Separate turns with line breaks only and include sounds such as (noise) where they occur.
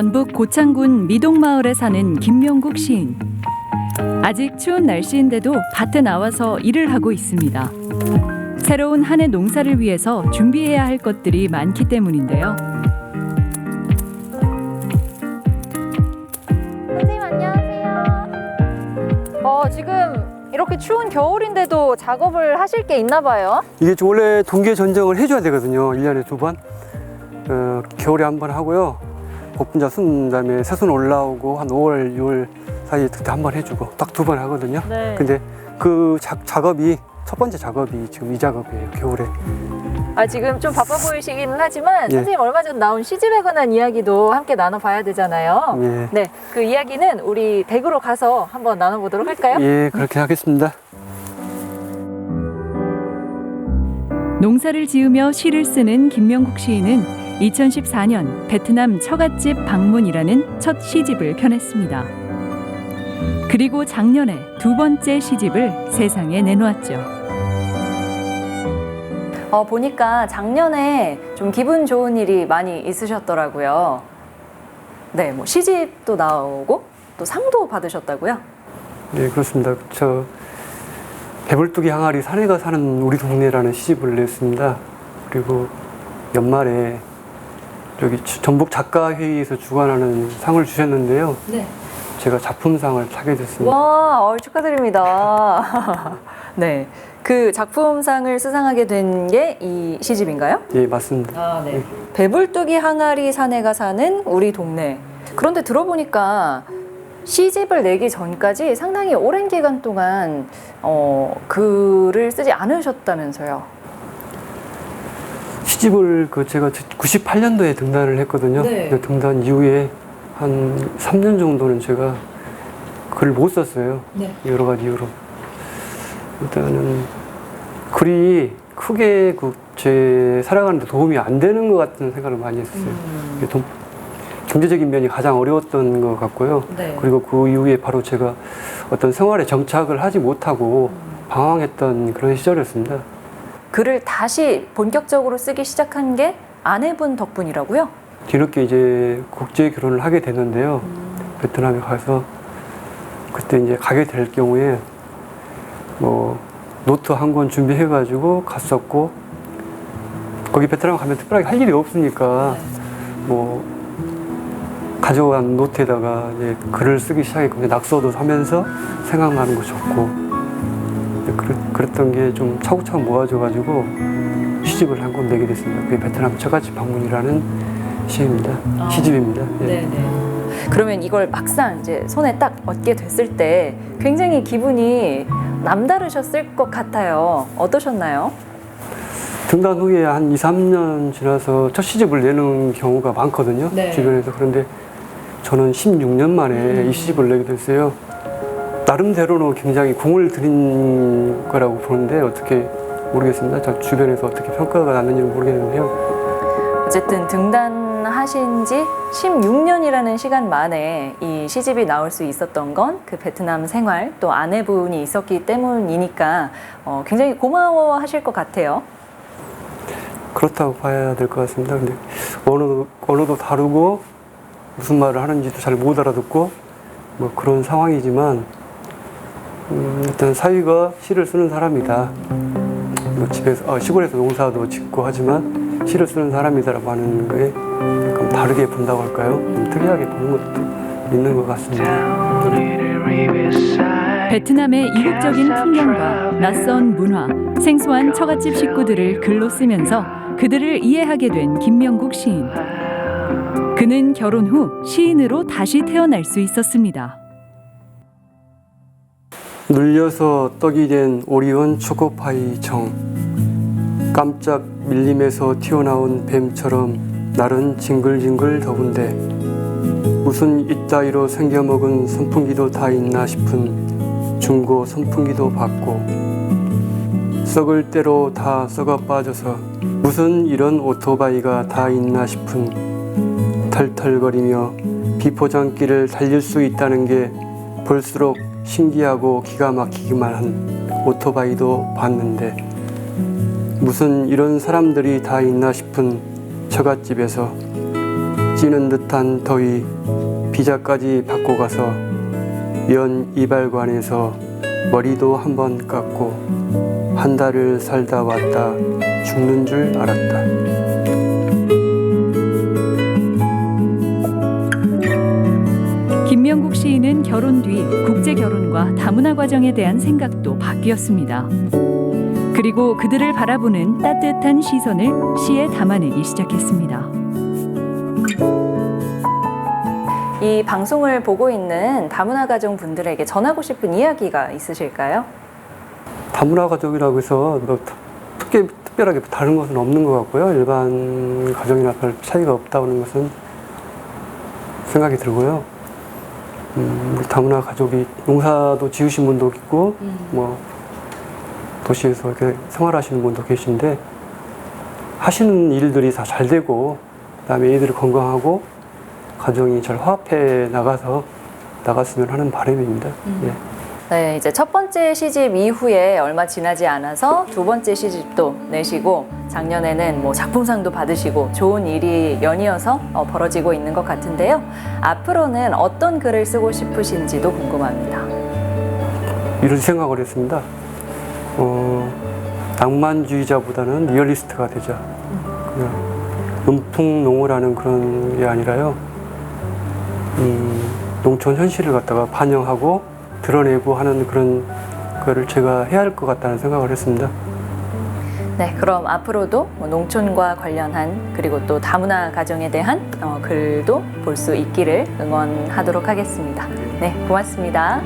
전북 고창군 미동마을에 사는 김명국 시인. 아직 추운 날씨인데도 밭에 나와서 일을 하고 있습니다. 새로운 한 해 농사를 위해서 준비해야 할 것들이 많기 때문인데요.
선생님 안녕하세요. 어 지금 이렇게 추운 겨울인데도 작업을 하실 게 있나 봐요.
이게 좀 원래 동계 전정을 해줘야 되거든요. 일년에두 번. 어, 겨울에 한 번 하고요. 복분자 순 다음에 새순 올라오고 한 5월, 6월 사이에 그때 한 번 해주고 딱 두 번 하거든요.
네.
근데 그 작, 작업이 첫 번째 작업이 지금 이 작업이에요. 겨울에.
아 지금 좀 바빠 보이시기는 하지만
예.
선생님 얼마 전 나온 시집에 관한 이야기도 함께 나눠봐야 되잖아요.
예.
네, 그 이야기는 우리 댁으로 가서 한번 나눠보도록 할까요?
예, 그렇게 하겠습니다.
농사를 지으며 시를 쓰는 김명국 시인은 2014년 베트남 처갓집 방문이라는 첫 시집을 펴냈습니다. 그리고 작년에 두 번째 시집을 세상에 내놓았죠.
어, 보니까 작년에 좀 기분 좋은 일이 많이 있으셨더라고요. 네, 뭐 시집도 나오고 또 상도 받으셨다고요?
네, 그렇습니다. 저 배불뚝이 항아리 사내가 사는 우리 동네라는 시집을 냈습니다. 그리고 연말에 여기 주- 전북 작가회의에서 주관하는 상을 주셨는데요.
네.
제가 작품상을 타게 됐습니다.
와, 어, 축하드립니다. (laughs) 네. 그 작품상을 수상하게 된 게 이 시집인가요?
예, 맞습니다.
아, 네. 배불뚝이 항아리 사내가 사는 우리 동네. 그런데 들어보니까 시집을 내기 전까지 상당히 오랜 기간 동안 어, 글을 쓰지 않으셨다면서요.
시집을 그 제가 98년도에 등단을 했거든요.
네.
근데 등단 이후에 한 3년 정도는 제가 글을 못 썼어요.
네.
여러 가지 이유로. 일단은 글이 크게 그 제 살아가는데 도움이 안 되는 것 같은 생각을 많이 했었어요.
음.
돈- 경제적인 면이 가장 어려웠던 것 같고요.
네.
그리고 그 이후에 바로 제가 어떤 생활에 정착을 하지 못하고 방황했던 그런 시절이었습니다.
글을 다시 본격적으로 쓰기 시작한 게 아내분 덕분이라고요?
뒤늦게 이제 국제 결혼을 하게 됐는데요. 베트남에 가서 그때 이제 가게 될 경우에 뭐 노트 한 권 준비해가지고 갔었고 거기 베트남 가면 특별하게 할 일이 없으니까 뭐 가져간 노트에다가 이제 글을 쓰기 시작했고 낙서도 하면서 생각나는 거 적고 그랬, 그랬던 게 좀 차곡차곡 모아져가지고 시집을 한 권 내게 됐습니다. 그게 베트남 처갓집 방문이라는 시입니다.
아.
시집입니다. 예.
네네. 그러면 이걸 막상 이제 손에 딱 얻게 됐을 때 굉장히 기분이 남다르셨을 것 같아요. 어떠셨나요?
등단 후에 한 2, 3년 지나서 첫 시집을 내는 경우가 많거든요.
네.
주변에서. 그런데 저는 16년 만에
음.
이 시집을 내게 됐어요. 나름대로는 굉장히 공을 들인 거라고 보는데 어떻게 모르겠습니다. 저 주변에서 어떻게 평가가 났는지는 모르겠는데요.
어쨌든 등단하신 지 16년이라는 시간 만에 이 시집이 나올 수 있었던 건 그 베트남 생활 또 아내분이 있었기 때문이니까 어, 굉장히 고마워하실 것 같아요.
그렇다고 봐야 될 것 같습니다. 근데 언어도, 언어도 다르고 무슨 말을 하는지도 잘 못 알아듣고 뭐 그런 상황이지만 음, 일단 사위가 시를 쓰는 사람이다. 뭐 집에서 어, 시골에서 농사도 짓고 하지만 시를 쓰는 사람이다라고 하는 거에 약간 다르게 본다고 할까요? 좀 특이하게 보는 것도 있는 것 같습니다.
베트남의 이국적인 풍경과 낯선 문화, 생소한 처갓집 식구들을 글로 쓰면서 그들을 이해하게 된 김명국 시인. 그는 결혼 후 시인으로 다시 태어날 수 있었습니다.
눌려서 떡이 된 오리온 초코파이 정. 깜짝 밀림에서 튀어나온 뱀처럼 날은 징글징글 더운데 무슨 이따위로 생겨먹은 선풍기도 다 있나 싶은 중고 선풍기도 받고 썩을 대로 다 썩어 빠져서 무슨 이런 오토바이가 다 있나 싶은 털털거리며 비포장길을 달릴 수 있다는 게 볼수록 신기하고 기가 막히기만 한 오토바이도 봤는데 무슨 이런 사람들이 다 있나 싶은 처갓집에서 찌는 듯한 더위 비자까지 받고 가서 면 이발관에서 머리도 한 번 깎고 한 달을 살다 왔다 죽는 줄 알았다.
김명국 시인은 결혼 뒤 국제 결혼과 다문화 과정에 대한 생각도 바뀌었습니다. 그리고 그들을 바라보는 따뜻한 시선을 시에 담아내기 시작했습니다.
이 방송을 보고 있는 다문화 가정 분들에게 전하고 싶은 이야기가 있으실까요?
다문화 가족이라고 해서 뭐 특히 특별하게 다른 것은 없는 것 같고요. 일반 가정이나 별 차이가 없다는 것은 생각이 들고요. 음, 우리 다문화 가족이 농사도 지으신 분도 있고, 뭐 도시에서 이렇게 생활하시는 분도 계신데 하시는 일들이 다 잘 되고, 그다음에 애들이 건강하고 가정이 잘 화합해 나가서 나갔으면 하는 바람입니다. 예.
네, 이제 첫 번째 시집 이후에 얼마 지나지 않아서 두 번째 시집도 내시고 작년에는 뭐 작품상도 받으시고 좋은 일이 연이어서 어, 벌어지고 있는 것 같은데요. 앞으로는 어떤 글을 쓰고 싶으신지도 궁금합니다.
이런 생각을 했습니다. 어, 낭만주의자보다는 리얼리스트가 되자. 그냥 음풍농어라는 그런 게 아니라요. 음, 농촌 현실을 갖다가 반영하고 드러내고 하는 그런 거를 제가 해야 할 것 같다는 생각을 했습니다.
네, 그럼 앞으로도 뭐 농촌과 관련한 그리고 또 다문화 가정에 대한 어, 글도 볼 수 있기를 응원하도록 하겠습니다. 네, 고맙습니다.